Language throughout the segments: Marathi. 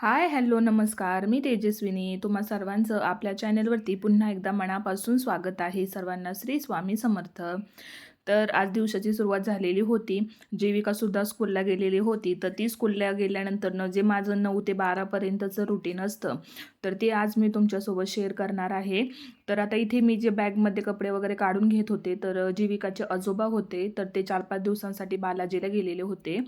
हाय हॅलो नमस्कार. मी तेजस्विनी. तुम्हा सर्वांचं आपल्या चॅनेलवरती पुन्हा एकदा मनापासून स्वागत आहे. सर्वांना श्री स्वामी समर्थ. तर आज दिवसाची सुरुवात झालेली होती. जीविकासुद्धा स्कूलला गेलेली होती. तर ती स्कूलला गेल्यानंतरनं जे माझं नऊ ते बारापर्यंतचं रुटीन असतं तर ते आज मी तुमच्यासोबत शेअर करणार आहे. तर आता इथे मी जे बॅगमध्ये कपडे वगैरे काढून घेत होते तर जीविकाचे आजोबा होते. तर ते चार पाच दिवसांसाठी बालाजीला गेलेले होते.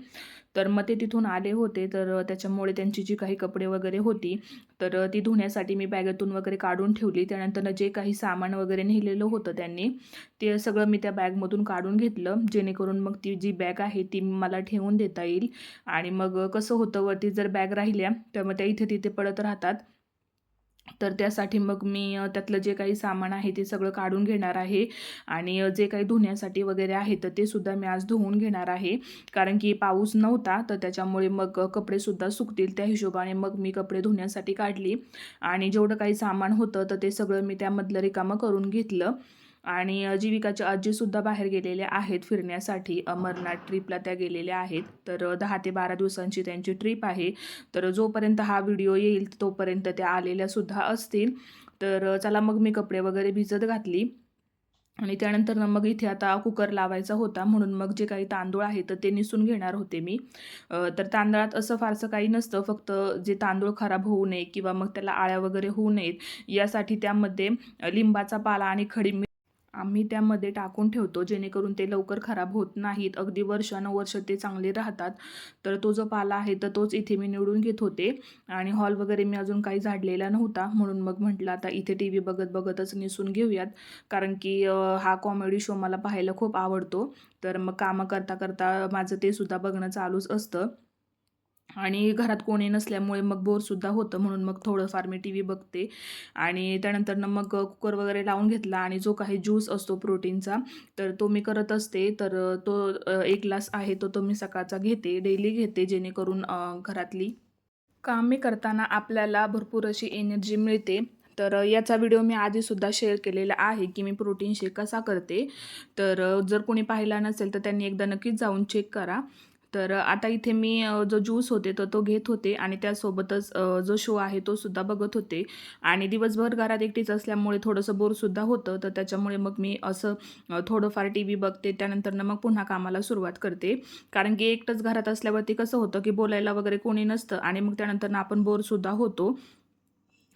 तर मग ते तिथून आले होते. तर त्याच्यामुळे त्यांची जी काही कपडे वगैरे होती तर ती धुण्यासाठी मी बॅगेतून वगैरे काढून ठेवली. त्यानंतर जे काही सामान वगैरे नेलेलं होतं त्यांनी ते सगळं मी त्या बॅगमधून काढून घेतलं. जेणेकरून मग ती जी बॅग आहे ती मला ठेवून देता येईल. आणि मग कसं होतं वरती जर बॅग राहिल्या तर मग त्या इथे तिथे पडत राहतात. तर त्यासाठी मग मी त्यातलं जे काही सामान आहे ते सगळं काढून घेणार आहे. आणि जे काही धुण्यासाठी वगैरे आहे तर ते सुद्धा मी आज धुवून घेणार आहे. कारण की पाऊस नव्हता तर त्याच्यामुळे मग कपडेसुद्धा सुकतील त्या हिशोबाने मग मी कपडे धुण्यासाठी काढली. आणि जेवढं काही सामान होतं तर ते सगळं मी त्यामधलं रिकामं करून घेतलं. आणि जीविकाच्या आजीसुद्धा बाहेर गेलेल्या आहेत फिरण्यासाठी. अमरनाथ ट्रिपला त्या गेलेल्या आहेत. तर दहा ते बारा दिवसांची त्यांची ट्रिप आहे. तर जोपर्यंत हा व्हिडिओ येईल तोपर्यंत त्या आलेल्यासुद्धा असतील. तर चला मग मी कपडे वगैरे भिजत घातली. आणि त्यानंतर ना मग इथे आता कुकर लावायचा होता. म्हणून मग जे काही तांदूळ आहे तर ते निसून घेणार होते मी. तर तांदळात असं फारसं काही नसतं. फक्त जे तांदूळ खराब होऊ नये किंवा मग त्याला आळ्या वगैरे होऊ नयेत यासाठी त्यामध्ये लिंबाचा पाला आणि खडी आम्ही त्यामध्ये टाकून ठेवतो जेणेकरून ते लवकर खराब होत नाहीत. अगदी वर्षानुवर्ष ते चांगले राहतात. तर तो जो पाला आहे तर तोच इथे मी निवडून घेत होते. आणि हॉल वगैरे मी अजून काही झाडलेला नव्हता. म्हणून मग म्हटलं आता इथे टी व्ही बघत बघतच निसून घेऊयात. कारण की हा कॉमेडी शो मला पाहायला खूप आवडतो. तर मग कामं करता करता माझं ते सुद्धा बघणं चालूच असतं. आणि घरात कोणी नसल्यामुळे मग बोरसुद्धा होतं म्हणून मग थोडंफार मी टी व्ही बघते. आणि त्यानंतरनं मग कुकर वगैरे लावून घेतला आणि जो काही ज्यूस असतो प्रोटीनचा तर तो मी करत असते. तर तो एक ग्लास आहे तो तो मी सकाळचा घेते डेली घेते जेणेकरून घरातली कामे करताना आपल्याला भरपूर अशी एनर्जी मिळते. तर याचा व्हिडिओ मी आधीसुद्धा शेअर केलेला आहे की मी प्रोटीन शेक कसा करते. तर जर कोणी पाहिला नसेल तर त्यांनी एकदा नक्कीच जाऊन चेक करा. तर आता इथे मी जो ज्यूस होते तर तो घेत होते आणि त्यासोबतच जो शो आहे तो सुद्धा बघत होते. आणि दिवसभर घरात एकटीच असल्यामुळे थोडंसं बोरसुद्धा होतं. तर त्याच्यामुळे मग मी असं थोडंफार टी व्ही बघते त्यानंतरनं मग पुन्हा कामाला सुरुवात करते. कारण की एकटंच घरात असल्यावरती कसं होतं की बोलायला वगैरे कोणी नसतं आणि मग त्यानंतर आपण बोरसुद्धा होतो.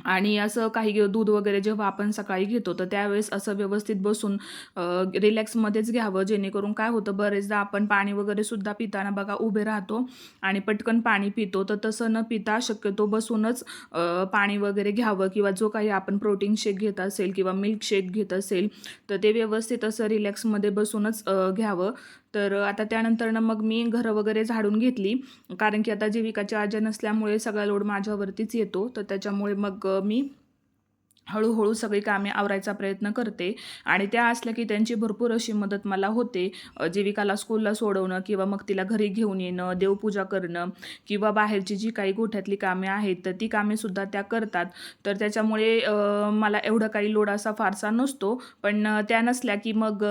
आणि असं काही दूध वगैरे जेव्हा आपण सकाळी घेतो तर त्यावेळेस असं व्यवस्थित बसून रिलॅक्समध्येच घ्यावं जेणेकरून काय होतं बरेचदा आपण पाणी वगैरे सुद्धा पिताना बघा उभे राहतो आणि पटकन पाणी पितो तर तसं न पिता शक्यतो बसूनच पाणी वगैरे घ्यावं किंवा जो काही आपण प्रोटीन शेक घेत असेल किंवा मिल्क शेक घेत असेल तर ते व्यवस्थित असं रिलॅक्समध्ये बसूनच घ्यावं. तर आता त्यानंतरनं मग मी घरं वगैरे झाडून घेतली. कारण की आता जीविकाची आजा नसल्यामुळे सगळा लोड माझ्यावरतीच येतो. तर त्याच्यामुळे मग मी हळूहळू सगळी कामे आवरायचा प्रयत्न करते आणि त्या असल्या की त्यांची भरपूर अशी मदत मला होते. जीविकाला स्कूलला सोडवणं किंवा मग तिला घरी घेऊन येणं देवपूजा करणं किंवा बाहेरची जी काही गोठ्यातली कामे आहेत तर ती कामेसुद्धा त्या करतात. तर त्याच्यामुळे मला एवढं काही लोड असा फारसा नसतो. पण त्या नसल्या की मग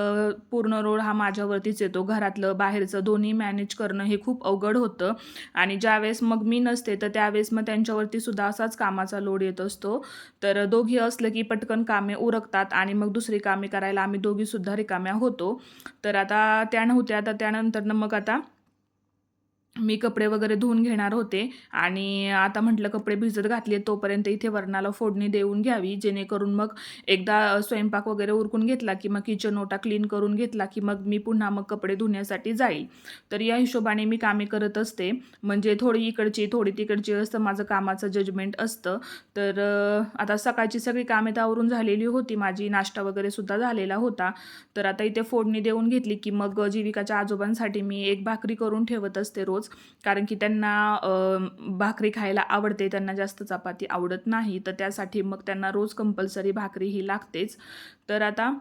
पूर्ण रोड हा माझ्यावरतीच येतो. घरातलं बाहेरचं दोन्ही मॅनेज करणं हे खूप अवघड होतं. आणि ज्यावेळेस मग मी नसते तर त्यावेळेस मग त्यांच्यावरती सुद्धा असाच कामाचा लोड येत असतो. तर दोघी असलं की पटकन कामे उरकतात आणि मग दुसरी कामे करायला आम्ही दोघीसुद्धा रिकाम्या होतो. तर आता त्या नव्हत्या आता त्यानंतरनं मग आता मी कपडे वगैरे धुवून घेणार होते. आणि आता म्हटलं कपडे भिजत घातले तोपर्यंत इथे वरणाला फोडणी देऊन घ्यावी. जेणेकरून मग एकदा स्वयंपाक वगैरे उरकून घेतला की मग किचन ओटा क्लीन करून घेतला की मग मी पुन्हा मग कपडे धुण्यासाठी जाईल. तर या हिशोबाने मी कामे करत असते. म्हणजे थोडी इकडची थोडी तिकडची असतं. माझं कामाचं जजमेंट असतं. तर आता सकाळची सगळी कामे तर आवरून झालेली होती. माझी नाश्ता वगैरे सुद्धा झालेला होता. तर आता इथे फोडणी देऊन घेतली की मग जीविकाच्या आजोबांसाठी मी एक भाकरी करून ठेवत असते रोज. कारण की त्यांना भाकरी खायला आवडते त्यांना जास्त चपाती आवडत नाही. तर त्यासाठी मग त्यांना रोज कंपल्सरी भाकरी ही लागतेच. तर आता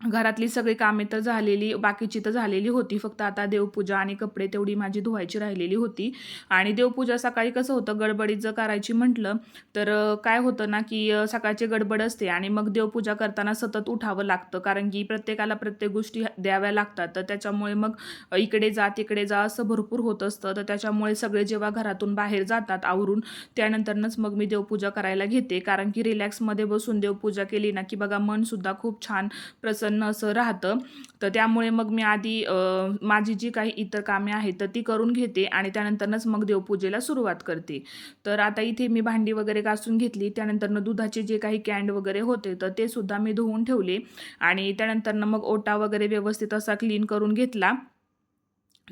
घरातली सगळी कामे तर झालेली बाकीची तर झालेली होती. फक्त आता देवपूजा आणि कपडे तेवढी माझी धुवायची राहिलेली होती. आणि देवपूजा सकाळी कसं होतं गडबडीत जर करायची म्हटलं तर काय होतं ना की सकाळची गडबड असते आणि मग देवपूजा करताना सतत उठावं लागतं. कारण की प्रत्येकाला प्रत्येक गोष्टी द्याव्या लागतात. तर त्याच्यामुळे मग इकडे जा तिकडे जा असं भरपूर होत असतं. तर त्याच्यामुळे सगळे जेव्हा घरातून बाहेर जातात आवरून त्यानंतरनंच मग मी देवपूजा करायला घेते. कारण की रिलॅक्समध्ये बसून देवपूजा केली ना की बघा मनसुद्धा खूप छान प्रसन्न असं राहतं. तर त्यामुळे मग मी आधी माझी जी काही इतर कामे आहेत तर ती करून घेते आणि त्यानंतरच मग देवपूजेला सुरुवात करते. तर आता इथे मी भांडी वगैरे घासून घेतली. त्यानंतरनं दुधाचे जे काही कॅन्ड वगैरे होते तर ते सुद्धा मी धुवून ठेवले आणि त्यानंतरनं मग ओटा वगैरे व्यवस्थित असा क्लीन करून घेतला.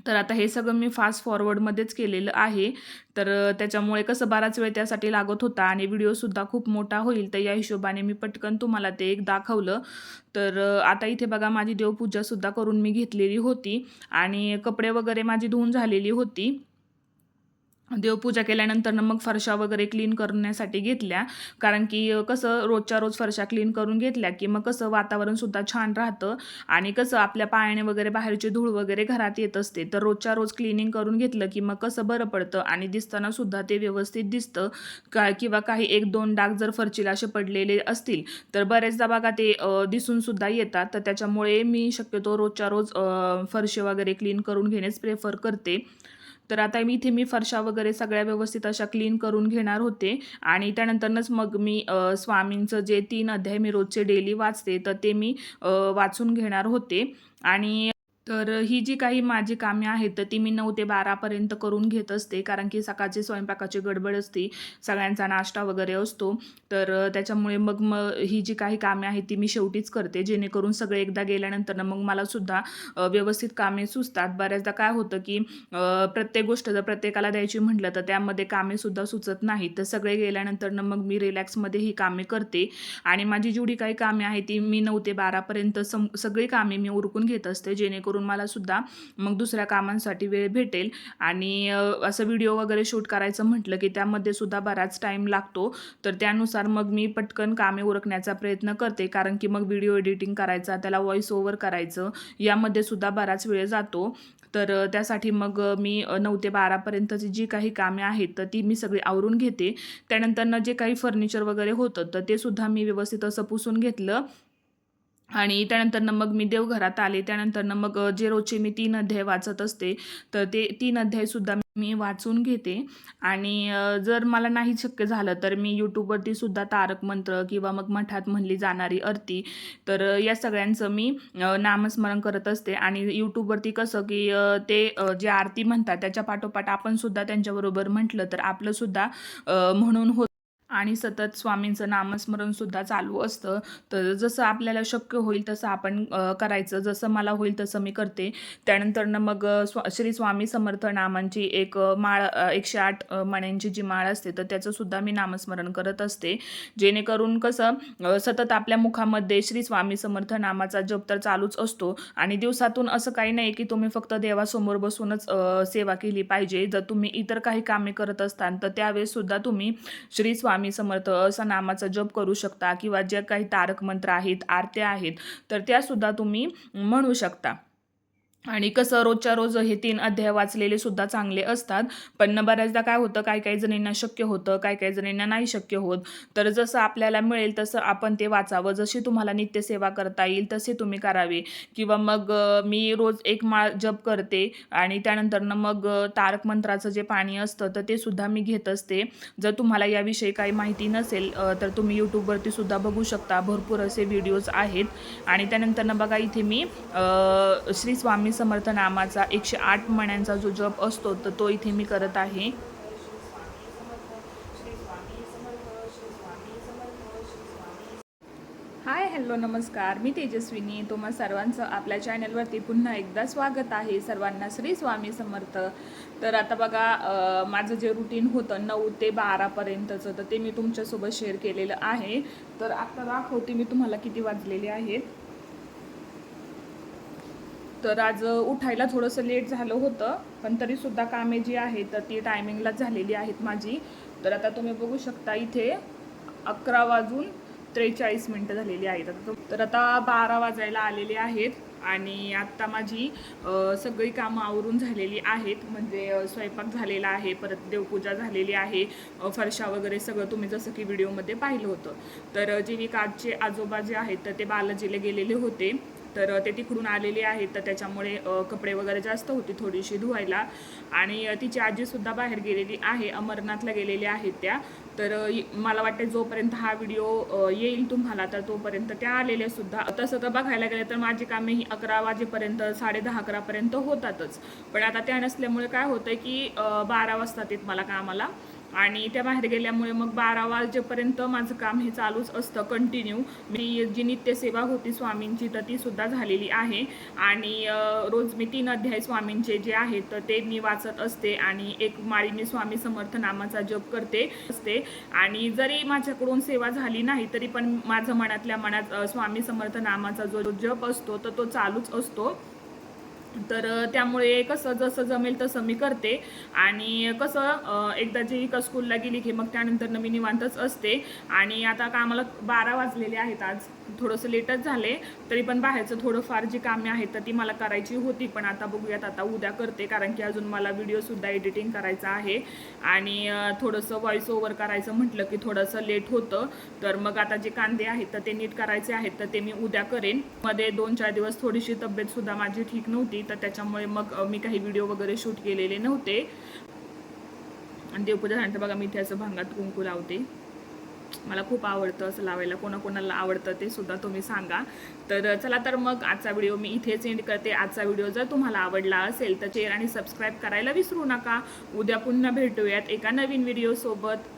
तर आता हे सगळं मी फास्ट फॉरवर्डमध्येच केलेलं आहे. तर त्याच्यामुळे कसं बराच वेळ त्यासाठी लागत होता आणि व्हिडिओसुद्धा खूप मोठा होईल तर या हिशोबाने मी पटकन तुम्हाला ते एक दाखवलं. तर आता इथे बघा माझी देवपूजासुद्धा करून मी घेतलेली होती आणि कपडे वगैरे माझी धुवून झालेली होती. देवपूजा केल्यानंतर मग फरशा वगैरे क्लीन करण्यासाठी घेतल्या. कारण की कसं रोजच्या रोज फरशा क्लीन करून घेतल्या की मग कसं वातावरणसुद्धा छान राहतं. आणि कसं आपल्या पायाने वगैरे बाहेरची धूळ वगैरे घरात येत असते. तर रोजच्या रोज क्लिनिंग करून घेतलं की मग कसं बरं पडतं आणि दिसताना सुद्धा ते व्यवस्थित दिसतं. का किंवा काही एक दोन डाग जर फरचीला असे पडलेले असतील तर बरेचदा बघा ते दिसून सुद्धा येतात. तर त्याच्यामुळे मी शक्यतो रोजच्या रोज फरशी वगैरे क्लीन करून घेणेच प्रेफर करते. तर आता मी इथे मी फरशा वगैरे सगळ्या व्यवस्थित अशा क्लीन करून घेणार होते. आणि त्यानंतरच मग मी स्वामींचं जे तीन अध्याय मी रोजचे डेली वाचते तर ते मी वाचून घेणार होते. आणि तर ही जी काही माझी कामे आहेत तर ती मी नऊ ते बारापर्यंत करून घेत असते. कारण की सकाळची स्वयंपाकाची गडबड असते सगळ्यांचा नाश्ता वगैरे असतो. तर त्याच्यामुळे मग मग ही जी काही कामे आहेत ती मी शेवटीच करते. जेणेकरून सगळे एकदा गेल्यानंतर मग मला सुद्धा व्यवस्थित कामे सुचतात. बऱ्याचदा काय होतं की प्रत्येक गोष्ट जर प्रत्येकाला द्यायची म्हटलं तर त्यामध्ये कामेसुद्धा सुचत नाहीत. तर सगळे गेल्यानंतर मग मी रिलॅक्समध्ये ही कामे करते. आणि माझी जेवढी काही कामे आहेत ती मी नऊ ते बारापर्यंत सम सगळी कामे मी उरकून घेत असते. जेणेकरून मला सुद्धा मग दुसऱ्या कामांसाठी वेळ भेटेल. आणि असं व्हिडिओ वगैरे शूट करायचं म्हटलं की त्यामध्ये सुद्धा बराच टाईम लागतो. तर त्यानुसार मग मी पटकन कामे उरकण्याचा प्रयत्न करते. कारण की मग व्हिडिओ एडिटिंग करायचा त्याला व्हॉइस ओव्हर करायचं यामध्ये सुद्धा बराच वेळ जातो. तर त्यासाठी मग मी नऊ ते बारापर्यंतची जी काही कामे आहेत तर ती मी सगळी आवरून घेते. त्यानंतरनं जे काही फर्निचर वगैरे होतं तर ते सुद्धा मी व्यवस्थित असं पुसून घेतलं. आणि त्यानंतरनं मग मी देवघरात आले. त्यानंतरनं मग जे रोजचे मी तीन अध्याय वाचत असते तर ते तीन अध्यायसुद्धा मी वाचून घेते. आणि जर मला नाही शक्य झालं तर मी यूट्यूबवरती सुद्धा तारक मंत्र किंवा मग मठात म्हणली जाणारी आरती तर या सगळ्यांचं मी नामस्मरण करत असते. आणि यूट्यूबवरती कसं की ते जे आरती म्हणतात त्याच्या पाठोपाठ आपण सुद्धा त्यांच्याबरोबर म्हटलं तर आपलंसुद्धा म्हणून होत आणि सतत स्वामींचं नामस्मरणसुद्धा चालू असतं. तर जसं आपल्याला शक्य होईल तसं आपण करायचं. जसं मला होईल तसं मी करते. त्यानंतरनं मग स्वा श्री स्वामी समर्थ नामांची एक माळ एकशे आठ मण्यांची जी माळ असते तर त्याचंसुद्धा मी नामस्मरण करत असते. जेणेकरून कसं सतत आपल्या मुखामध्ये श्री स्वामी समर्थ नामाचा जप तर चालूच असतो. आणि दिवसातून असं काही नाही की तुम्ही फक्त देवासमोर बसूनच सेवा केली पाहिजे. जर तुम्ही इतर काही कामे करत असताल तर त्यावेळेससुद्धा तुम्ही श्री स्वामी समर्थ असा नामाचा जप करू शकता किंवा ज्या काही तारक मंत्र आहेत आरत्या आहेत तर त्यासुद्धा तुम्ही म्हणू शकता. आणि कसं रोजच्या रोज हे तीन अध्याय वाचलेले सुद्धा चांगले असतात. पण बऱ्याचदा काय होतं काय काही जणींना शक्य होतं काय काही जणींना नाही शक्य होत. तर जसं आपल्याला मिळेल तसं आपण ते वाचावं. जशी तुम्हाला नित्यसेवा करता येईल तसे तुम्ही करावे. किंवा मग मी रोज एक माळ जप करते आणि त्यानंतरनं मग तारक मंत्राचं जे पाणी असतं तर ते सुद्धा मी घेत असते. जर तुम्हाला याविषयी काही माहिती नसेल तर तुम्ही यूट्यूबवरती सुद्धा बघू शकता. भरपूर असे व्हिडिओज आहेत. आणि त्यानंतरनं बघा इथे मी श्री स्वामी समर्थ नामाचा एकशे आठ मण्यांचा जो जप असतो तर तो इथे मी करत आहे. हाय हॅलो नमस्कार. मी तेजस्विनी. तुम्हा सर्वांचं आपल्या चॅनलवरती पुन्हा एकदा स्वागत आहे. सर्वांना श्री स्वामी समर्थ. तर आता बघा माझं जे रुटीन होतं नऊ ते बारापर्यंतचं तर ते मी तुमच्यासोबत शेअर केलेलं आहे. तर आता दाखवते मी तुम्हाला किती वाजलेले आहेत. तर आज उठायला थोडंसं लेट झालं होतं पण तरीसुद्धा कामे जी आहेत तर ती टायमिंगलाच झालेली आहेत माझी. तर आता तुम्ही बघू शकता इथे अकरा वाजून त्रेचाळीस मिनटं झालेली आहेत. आता तर आता बारा वाजायला आलेले आहेत आणि आत्ता माझी सगळी कामं आवरून झालेली आहेत. म्हणजे स्वयंपाक झालेला आहे परत देवपूजा झालेली आहे फरशा वगैरे सगळं तुम्ही जसं की व्हिडिओमध्ये पाहिलं होतं. तर अ, काजचे आजोबा जे आहेत तर ते बालाजीला गेलेले होते. तर ते तिकडून आलेले आहेत. तर त्याच्यामुळे कपडे वगैरे जास्त होती थोडीशी धुवायला. आणि तिची आजीसुद्धा बाहेर गेलेली आहे. अमरनाथला गेलेल्या आहेत त्या. तर मला वाटते जोपर्यंत हा व्हिडिओ येईल तुम्हाला तर तोपर्यंत त्या आलेल्या सुद्धा. तसं तर बघायला गेलं तर माझी कामे ही अकरा वाजेपर्यंत साडे दहा अकरापर्यंत होतातच. पण आता त्या नसल्यामुळे काय होतं की बारा वाजतात येत मला कामाला. आणि त्या बाहेर गेल्यामुळे मग बारा वाजेपर्यंत माझं काम हे चालूच असतं कंटिन्यू मी जी नित्यसेवा होती स्वामींची तर ती सुद्धा झालेली आहे. आणि रोज मी तीन अध्याय स्वामींचे जे आहेत तर ते मी वाचत असते आणि एक माळी मी स्वामी समर्थ नामाचा जप करते असते. आणि जरी माझ्याकडून सेवा झाली नाही तरी पण माझं मनातल्या मनात स्वामी समर्थ नामाचा जो जप असतो तर तो चालूच असतो. तर त्यामुळे कसं जसं जमेल तसं मी करते. आणि कसं एकदा जी का स्कूलला गेली की मग त्यानंतर मी निवांतच असते. आणि आता कामाला बारा वाजलेले आहेत आज. थोडंसं लेटच झाले. तरी पण बाहेरचं थोडंफार जी कामे आहेत तर ती मला करायची होती. पण आता बघूयात आता उद्या करते कारण की अजून मला व्हिडिओसुद्धा एडिटिंग करायचा आहे. आणि थोडंसं व्हॉइस ओव्हर करायचं म्हटलं की थोडंसं लेट होतं. तर मग आता जे कांदे आहेत तर ते नीट करायचे आहेत. तर ते मी उद्या करेन. मध्ये दोन चार दिवस थोडीशी तब्येतसुद्धा माझी ठीक नव्हती. तर त्याच्यामुळे मग मी काही व्हिडिओ वगैरे शूट केलेले नव्हते. आणि देवपूजा झाल्यानंतर बघा मी इथे असं भांगात कुंकू लावते. मला खूप आवडतं असं लावायला. कोणाकोणाला आवडतं ते सुद्धा तुम्ही सांगा. तर चला तर मग आजचा व्हिडिओ मी इथेच एंड करते. आजचा व्हिडिओ जर तुम्हाला आवडला असेल तर चेअर आणि सबस्क्राईब करायला विसरू नका. उद्या पुन्हा भेटूयात एका नवीन व्हिडिओसोबत